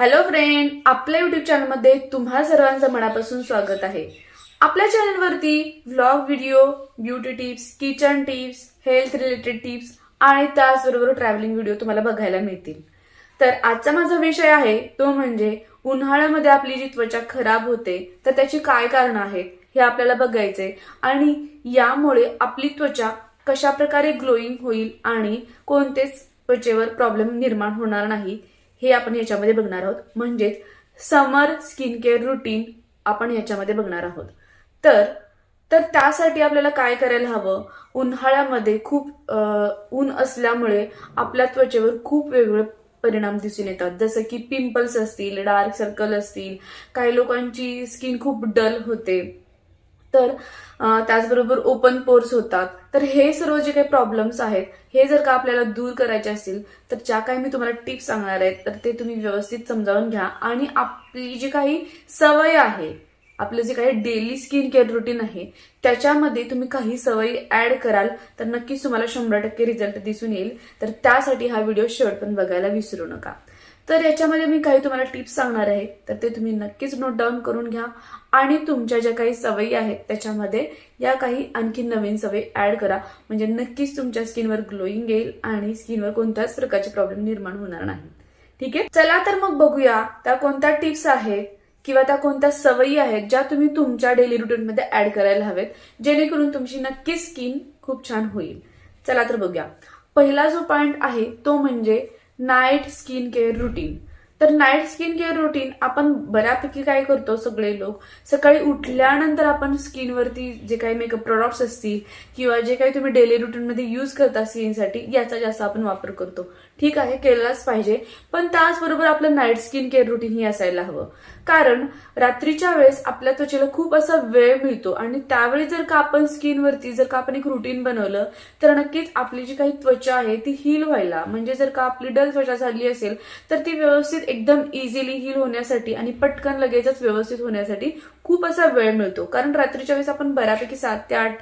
Hello friend आपल्या YouTube चॅनलमध्ये तुम्हा सर्वांचं मनापासून स्वागत आहे. आपल्या चॅनलवरती vlog video beauty tips kitchen tips health related tips आणि त्याचबरोबर ट्रॅव्हलिंग व्हिडिओ तुम्हाला बघायला मिळतील. तर आजचा माझा विषय आहे तो म्हणजे उन्हाळ्यामध्ये आपली जी त्वचा खराब होते तर त्याची काय कारणं आहेत हे आपल्याला बघायचे आणि यामुळे आपली त्वचा कशा प्रकारे ग्लोईंग होईल आणि कोणतेच त्वचेवर प्रॉब्लेम निर्माण होणार नाही हे आपण याच्यामध्ये बघणार आहोत. म्हणजेच समर स्किन केअर रुटीन आपण याच्यामध्ये बघणार आहोत. तर तर त्यासाठी आपल्याला काय करायला हवं? उन्हाळ्यामध्ये खूप ऊन असल्यामुळे आपल्या त्वचेवर खूप वेगवेगळे परिणाम दिसून येतात. जसं की पिंपल्स असतील डार्क सर्कल असतील काही लोकांची स्किन खूप डल होते. तर त्याचबरोबर ओपन पोर्स होतात. तर हे सर्व जे काही प्रॉब्लेम्स आहेत हे जर का आपल्याला दूर करायचे असतील तर ज्या काही मी तुम्हाला टिप्स सांगणार आहेत तर ते तुम्ही व्यवस्थित समजावून घ्या. आणि आपली जी काही सवय आहे आपलं जे काही डेली स्किन केअर रुटीन आहे त्याच्यामध्ये तुम्ही काही सवयी ऍड कराल तर नक्कीच तुम्हाला शंभर टक्के रिझल्ट दिसून येईल. तर त्यासाठी हा व्हिडिओ शेवट पण बघायला विसरू नका. तर याच्यामध्ये मी काही तुम्हाला टिप्स सांगणार आहे. तर ते तुम्ही नक्कीच नोट डाऊन करून घ्या. आणि तुमच्या ज्या काही सवयी आहेत त्याच्यामध्ये या काही आणखी नवीन सवयी ऍड करा. म्हणजे नक्कीच तुमच्या स्किनवर ग्लोईंग येईल आणि स्किनवर कोणत्याच प्रकारचे प्रॉब्लेम निर्माण होणार नाही. ठीक आहे? चला तर मग बघूया त्या कोणत्या टिप्स आहेत किंवा त्या कोणत्या सवयी आहेत ज्या तुम्ही तुमच्या डेली रुटीनमध्ये ऍड करायला हवेत जेणेकरून तुमची नक्कीच स्किन खूप छान होईल. चला तर बघूया. पहिला जो पॉइंट आहे तो म्हणजे नाईट स्किन केअर रुटीन. तर नाईट स्किन केअर रुटीन आपण बऱ्यापैकी काय करतो सगळे लोक? सकाळी उठल्यानंतर आपण स्किनवरती जे काही मेकअप प्रोडक्ट्स असतील किंवा जे काही तुम्ही डेली रुटीनमध्ये यूज करता स्किनसाठी याचा जास्त आपण वापर करतो. ठीक आहे केलाच पाहिजे. पण त्याचबरोबर आपलं नाईट स्किन केअर रुटीनही असायला हवं. कारण रात्रीच्या वेळेस आपल्या त्वचेला खूप असा वेळ मिळतो आणि त्यावेळी जर का आपण स्किनवरती जर का आपण एक रुटीन बनवलं तर नक्कीच आपली जी काही त्वचा आहे ती हील व्हायला. म्हणजे जर का आपली डल त्वचा झाली असेल तर ती व्यवस्थित एकदम इझिली हील होण्यासाठी आणि पटकन लगेचच व्यवस्थित होण्यासाठी खूप असा वेळ मिळतो. कारण रात्रीच्या वेळेस आपण बऱ्यापैकी सात ते आठ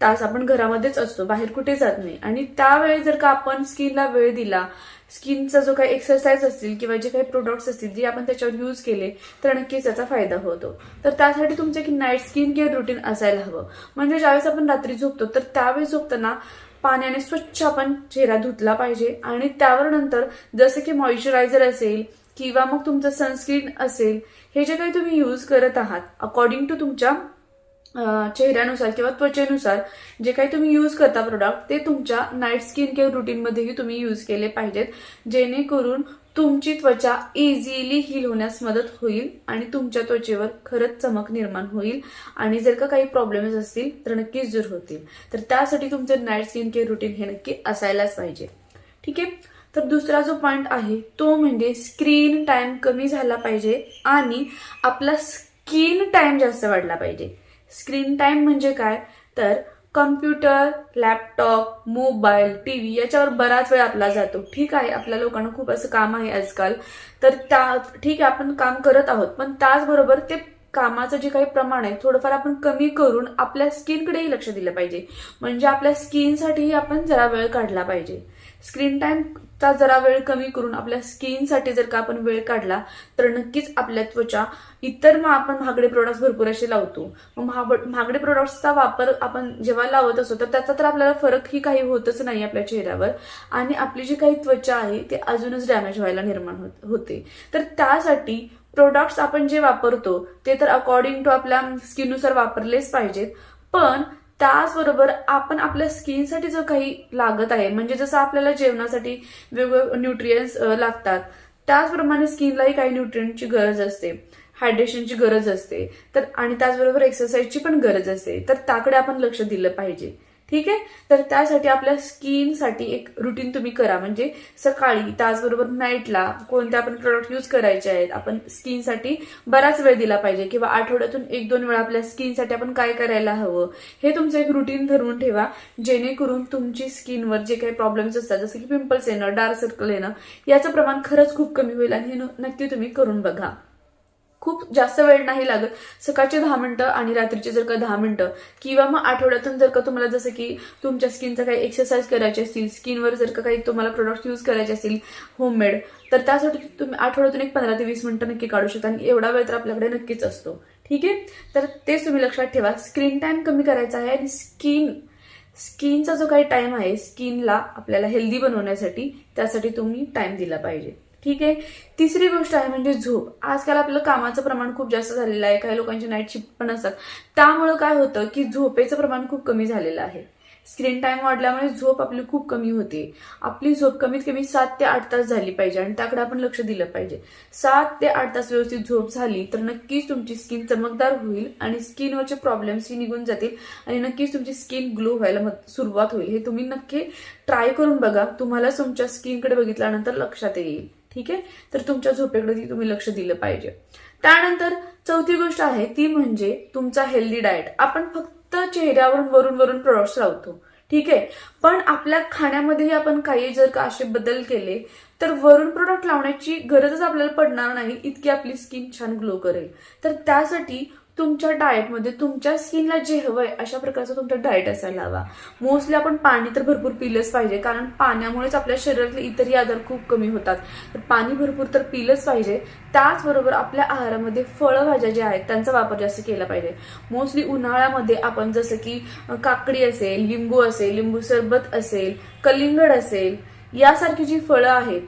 तास आपण घरामध्येच असतो बाहेर कुठे जात नाही. आणि त्यावेळी जर का आपण स्किनला वेळ दिला स्किनचा जो काही एक्सरसाइज असतील किंवा जे काही प्रोडक्ट्स असतील जे आपण त्याच्यावर यूज केले तर नक्कीच त्याचा फायदा होतो. तर त्यासाठी तुमचं एक नाईट स्किन केअर रुटीन असायला हवं. म्हणजे ज्यावेळेस आपण रात्री झोपतो तर त्यावेळी झोपताना पाण्याने स्वच्छ आपण चेहरा धुतला पाहिजे आणि त्यावर नंतर जसं की मॉइश्चरायझर असेल किंवा मग तुमचं सनस्क्रीन असेल हे जे काही तुम्ही यूज करत आहात अकॉर्डिंग टू तुमच्या चेहऱ्यानुसार किंवा त्वचेनुसार जे काही तुम्ही यूज करता प्रोडक्ट ते तुमच्या नाईट स्किन केअर रुटीनमध्येही तुम्ही यूज केले पाहिजेत. जेणेकरून तुमची त्वचा इझिली हील होण्यास मदत होईल आणि तुमच्या त्वचेवर खरंच चमक निर्माण होईल आणि जर का काही प्रॉब्लेम्स असतील तर नक्कीच दूर होतील. तर त्यासाठी तुमचं नाईट स्किन केअर रुटीन हे नक्की असायलाच पाहिजे. ठीक आहे? तर दुसरा जो पॉइंट आहे तो म्हणजे स्क्रीन टाईम कमी झाला पाहिजे आणि आपला स्किन टाईम जास्त वाढला पाहिजे. स्क्रीन टाईम म्हणजे काय? तर computer laptop mobile T V याच्यावर बराच वेळ आपला जातो. ठीक आहे आपल्या लोकांना खूप असं काम आहे आजकाल. तर त्या ठीक आहे आपण काम करत आहोत पण त्याचबरोबर ते कामाचं जे काही प्रमाण आहे थोडंफार आपण कमी करून आपल्या स्किनकडेही लक्ष दिलं पाहिजे. म्हणजे आपल्या स्किनसाठीही आपण जरा वेळ काढला पाहिजे. स्क्रीन टाईम चा जरा वेळ कमी करून आपल्या स्किनसाठी जर का आपण वेळ काढला तर नक्कीच आपल्या त्वचा इतर मग आपण महागडे प्रोडक्ट्स भरपूर असे लावतो. मग महाग- महागडे प्रोडक्ट्सचा वापर आपण जेव्हा लावत असतो तर त्याचा तर आपल्याला फरकही काही होतच नाही आपल्या चेहऱ्यावर. आणि आपली जी काही त्वचा आहे ते अजूनच डॅमेज व्हायला निर्माण होत- होते. तर त्यासाठी प्रोडक्ट्स आपण जे वापरतो ते तर अकॉर्डिंग टू आपल्या स्किननुसार वापरलेच पाहिजेत. पण त्याचबरोबर आपण आपल्या स्किनसाठी जो काही लागत आहे म्हणजे जसं आपल्याला जेवणासाठी वेगवेगळे न्यूट्रियन्स लागतात त्याचप्रमाणे स्किनलाही काही न्यूट्रियनची गरज असते हायड्रेशनची गरज असते. तर आणि त्याचबरोबर एक्सरसाइजची पण गरज असते. तर त्याकडे आपण लक्ष दिलं पाहिजे. ठीक आहे? तर त्यासाठी आपल्या स्किनसाठी एक रुटीन तुम्ही करा. म्हणजे सकाळी त्याचबरोबर नाईटला कोणते आपण प्रोडक्ट यूज करायचे आहेत आपण स्किनसाठी बराच वेळ दिला पाहिजे. किंवा आठवड्यातून एक दोन वेळा आपल्या स्किनसाठी आपण काय करायला हवं हे तुमचं एक रुटीन धरून ठेवा. जेणेकरून तुमची स्किनवर जे काही प्रॉब्लेम्स असतात जसं की पिंपल्स येणं डार्क सर्कल येणं याचं प्रमाण खरंच खूप कमी होईल आणि हे नक्की तुम्ही करून बघा. खूप जास्त वेळ नाही लागत. सकाळचे दहा मिनिटं आणि रात्रीचे जर का दहा मिनिटं किंवा मग आठवड्यातून जर का तुम्हाला जसं की तुमच्या स्किनचा काही एक्सरसाइज करायची असतील स्किनवर जर का काही तुम्हाला प्रोडक्ट यूज करायचे असतील होममेड तर त्यासाठी तुम्ही आठवड्यातून एक पंधरा ते वीस मिनिटं नक्की काढू शकता आणि एवढा वेळ तर आपल्याकडे नक्कीच असतो. ठीक आहे? तर तेच तुम्ही लक्षात ठेवा स्क्रीन टाईम कमी करायचा आहे आणि स्किन स्किनचा जो काही टाईम आहे स्किनला आपल्याला हेल्दी बनवण्यासाठी त्यासाठी तुम्ही टाईम दिला पाहिजे. ठीक आहे? तिसरी गोष्ट आहे म्हणजे झोप. आजकाल आपलं कामाचं प्रमाण खूप जास्त झालेलं आहे. काही लोकांची नाईट शिफ्ट पण असतात. त्यामुळं काय होतं की झोपेचं प्रमाण खूप कमी झालेलं आहे. स्क्रीन टाईम वाढल्यामुळे झोप आपली खूप कमी होते. आपली झोप कमीत कमी सात ते आठ तास झाली पाहिजे आणि त्याकडे आपण लक्ष दिलं पाहिजे. सात ते आठ तास व्यवस्थित झोप झाली तर नक्कीच तुमची स्किन चमकदार होईल आणि स्किनवरचे प्रॉब्लेम्सही निघून जातील आणि नक्कीच तुमची स्किन ग्लो व्हायला सुरुवात होईल. हे तुम्ही नक्की ट्राय करून बघा. तुम्हाला तुमच्या स्किनकडे बघितल्यानंतर लक्षात येईल. ठीक आहे? तर तुमच्या झोपेकडे ती तुम्ही लक्ष दिलं पाहिजे. त्यानंतर चौथी गोष्ट आहे ती म्हणजे तुमचा हेल्दी डाएट आपण फक्त चेहऱ्यावरून वरून वरून प्रोडक्ट्स लावतो. ठीक आहे? पण आपल्या खाण्यामध्येही आपण काही जर का असे बदल केले तर वरून प्रोडक्ट लावण्याची गरजच आपल्याला पडणार नाही इतकी आपली स्किन छान ग्लो करेल. तर त्यासाठी तुमच्या डाएटमध्ये तुमच्या स्किनला जे हवंय अशा प्रकारचं तुमचं डाएट असायला हवा. मोस्टली आपण पाणी तर भरपूर पिलंच पाहिजे कारण पाण्यामुळेच आपल्या शरीरातले इतरही आजार खूप कमी होतात. तर पाणी भरपूर तर पिलंच पाहिजे त्याचबरोबर आपल्या आहारामध्ये फळभाज्या ज्या आहेत त्यांचा वापर जास्त केला पाहिजे. मोस्टली उन्हाळ्यामध्ये आपण जसं की काकडी असेल लिंबू असेल लिंबू सरबत असेल कलिंगड असेल यासारखी जी फळं आहेत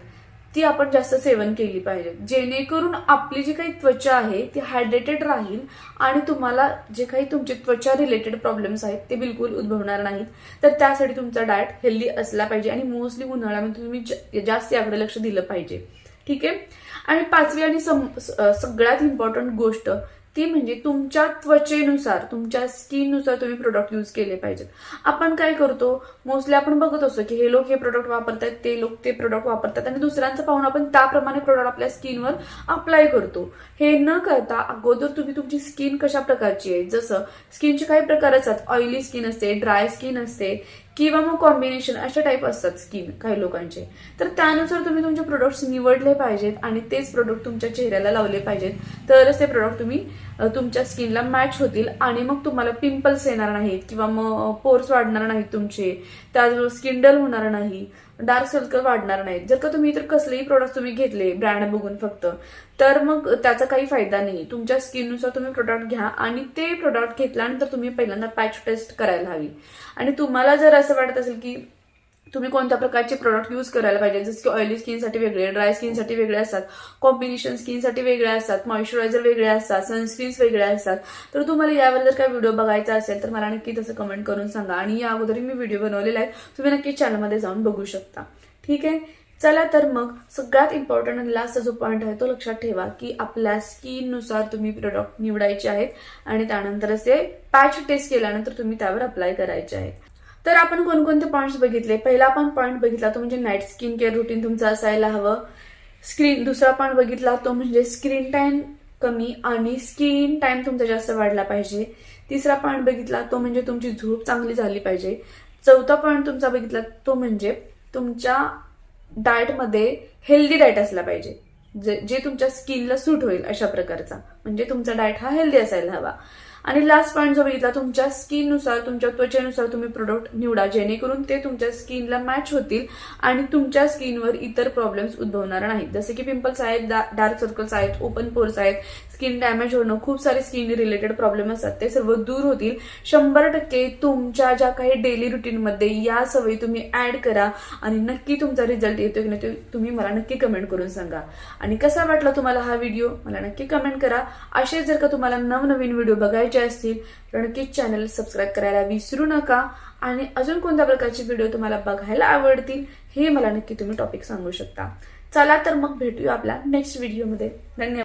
ती आपण जास्त सेवन केली पाहिजे. जेणेकरून आपली जी काही त्वचा आहे ती हायड्रेटेड राहील आणि तुम्हाला जे काही तुमचे त्वचा रिलेटेड प्रॉब्लेम्स आहेत ते बिलकुल उद्भवणार नाहीत. तर त्यासाठी तुमचा डाएट हेल्दी असला पाहिजे आणि मोस्टली उन्हाळ्यामध्ये तुम्ही जास्त याकडे लक्ष दिलं पाहिजे. ठीक आहे? आणि पाचवी आणि सम- सगळ्यात इम्पॉर्टंट गोष्ट ती म्हणजे तुमच्या त्वचेनुसार तुमच्या स्किननुसार तुम्ही प्रोडक्ट यूज केले पाहिजेत. आपण काय करतो मोस्टली आपण बघत असतो की हे लोक हे प्रोडक्ट वापरतात ते लोक ते प्रोडक्ट वापरतात आणि दुसऱ्यांचं पाहून आपण त्याप्रमाणे प्रोडक्ट आपल्या स्किनवर अप्लाय करतो. हे न करता अगोदर तुम्ही तुमची स्किन कशा प्रकारची आहे? जसं स्किनचे काही प्रकार असतात ऑइली स्किन असते ड्राय स्किन असते किंवा मग कॉम्बिनेशन अशा टाईप असतात स्किन काही लोकांचे. तर त्यानुसार तुम्ही तुमचे प्रोडक्ट्स निवडले पाहिजेत आणि तेच प्रोडक्ट तुमच्या चेहऱ्याला लावले पाहिजेत. तरच ते प्रोडक्ट तुम्ही तुमच्या स्किनला मॅच होतील आणि मग तुम्हाला पिंपल्स येणार नाहीत किंवा मग पोर्स वाढणार नाहीत तुमचे. त्याचबरोबर स्किन डल होणार नाही डार्क सर्कल वाढणार नाहीत. जर का तुम्ही इतर कसलेही प्रोडक्ट तुम्ही घेतले ब्रँड बघून फक्त तर मग त्याचा काही फायदा नाही. तुमच्या स्किननुसार तुम्ही प्रोडक्ट घ्या आणि ते प्रोडक्ट घेतल्यानंतर तुम्ही पहिल्यांदा पॅच टेस्ट करायला हवी. आणि तुम्हाला जर असं वाटत असेल की तुम्ही कोणत्या प्रकारचे प्रोडक्ट यूज करायला पाहिजे? जसं की ऑइली स्किनसाठी वेगळे ड्राय स्किनसाठी वेगळे असतात. कॉम्बिनेशन स्किनसाठी वेगळे असतात. मॉइश्चरायझर वेगळे असतात. सनस्क्रीन्स वेगळे असतात. तर तुम्हाला यावर जर काही व्हिडिओ बघायचा असेल तर मला नक्की तसं कमेंट करून सांगा. आणि या अगोदर मी व्हिडिओ बनवलेला आहे. तुम्ही नक्की चॅनलमध्ये जाऊन बघू शकता. ठीक आहे? चला तर मग सगळ्यात इम्पॉर्टंट आणि लास्टचा जो पॉईंट आहे तो लक्षात ठेवा की आपल्या स्किननुसार तुम्ही प्रोडक्ट निवडायचे आहेत. आणि त्यानंतर असे पॅच टेस्ट केल्यानंतर तुम्ही त्यावर अप्लाय करायचे आहेत. तर आपण कोणकोणते पॉईंट्स बघितले? पहिला आपण पॉईंट बघितला तो म्हणजे नाईट स्किन केअर रुटीन तुमचं असायला हवं. स्क्रीन दुसरा पॉईंट बघितला तो म्हणजे स्क्रीन टाईम कमी आणि स्क्रीन टाईम तुमचा जास्त वाढला पाहिजे. तिसरा पॉईंट बघितला तो म्हणजे तुमची झोप चांगली झाली पाहिजे. चौथा पॉईंट तुमचा बघितला तो म्हणजे तुमच्या डाएटमध्ये हेल्दी डाएट असला पाहिजे. जे जे तुमच्या स्किनला सूट होईल अशा प्रकारचा. म्हणजे तुमचा डाएट हा हेल्दी असायला हवा. आणि लास्ट पॉईंट जो बघितला तुमच्या स्किननुसार तुमच्या त्वचेनुसार तुम्ही प्रोडक्ट निवडा जेणेकरून ते तुमच्या स्किनला मॅच होतील आणि तुमच्या स्किनवर इतर प्रॉब्लेम्स उद्भवणार नाहीत. जसे की पिंपल्स आहेत डार्क सर्कल्स आहेत ओपन पोर्स आहेत स्किन डॅमेज होणं खूप सारे स्किन रिलेटेड प्रॉब्लेम असतात. ते सर्व दूर होतील. शंभर टक्के तुमच्या ज्या काही डेली रुटीनमध्ये या सवयी तुम्ही ऍड करा आणि नक्की तुमचा रिझल्ट येतो की नाही ते तुम्ही मला नक्की कमेंट करून सांगा. आणि कसा वाटला तुम्हाला हा व्हिडिओ मला नक्की कमेंट करा. असे जर का तुम्हाला नवनवीन व्हिडिओ बघायचे असतील तर नक्कीच चॅनल सबस्क्राईब करायला विसरू नका. आणि अजून कोणत्या प्रकारचे व्हिडिओ तुम्हाला बघायला आवडतील हे मला नक्की तुम्ही टॉपिक सांगू शकता. चला तर मग भेटूया आपल्या नेक्स्ट व्हिडिओमध्ये धन्यवाद.